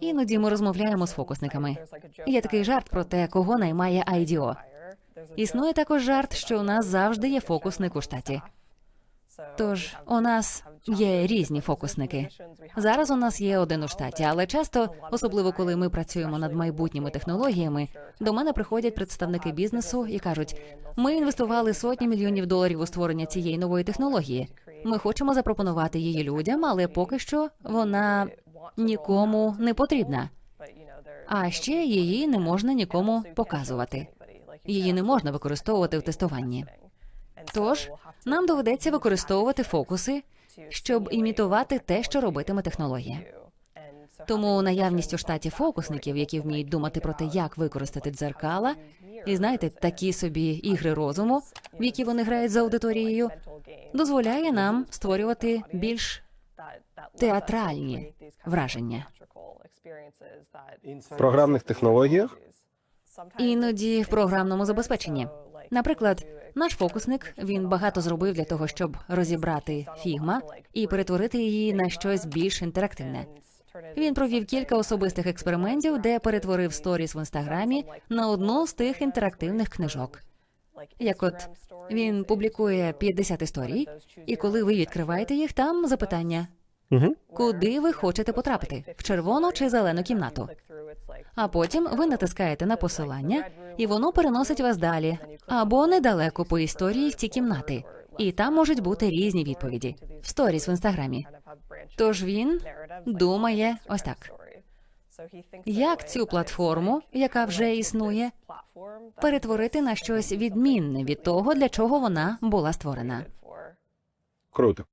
Іноді ми розмовляємо з фокусниками. Є такий жарт про те, кого наймає IDO. Існує також жарт, що у нас завжди є фокусник у штаті. Тож у нас є різні фокусники. Зараз у нас є один у штаті, але часто, особливо коли ми працюємо над майбутніми технологіями, до мене приходять представники бізнесу і кажуть: ми інвестували сотні мільйонів доларів у створення цієї нової технології. Ми хочемо запропонувати її людям, але поки що вона нікому не потрібна. А ще її не можна нікому показувати. Її не можна використовувати в тестуванні. Тож нам доведеться використовувати фокуси, щоб імітувати те, що робитиме технологія. Тому наявність у штаті фокусників, які вміють думати про те, як використати дзеркала, і знаєте, такі собі ігри розуму, в які вони грають за аудиторією, дозволяє нам створювати більш театральні враження. В програмних технологіях Іноді в програмному забезпеченні. Наприклад, наш фокусник він багато зробив для того, щоб розібрати фігма і перетворити її на щось більш інтерактивне. Він провів кілька особистих експериментів, де перетворив сторіс в інстаграмі на одну з тих інтерактивних книжок. Як от він публікує 50 історій, і коли ви відкриваєте їх, там запитання: угу. куди ви хочете потрапити в червону чи зелену кімнату. А потім ви натискаєте на посилання, і воно переносить вас далі або недалеко по історії в ці кімнати. І там можуть бути різні відповіді в сторіс в інстаграмі. Тож він думає ось так: як цю платформу, яка вже існує, перетворити на щось відмінне від того, для чого вона була створена. круто.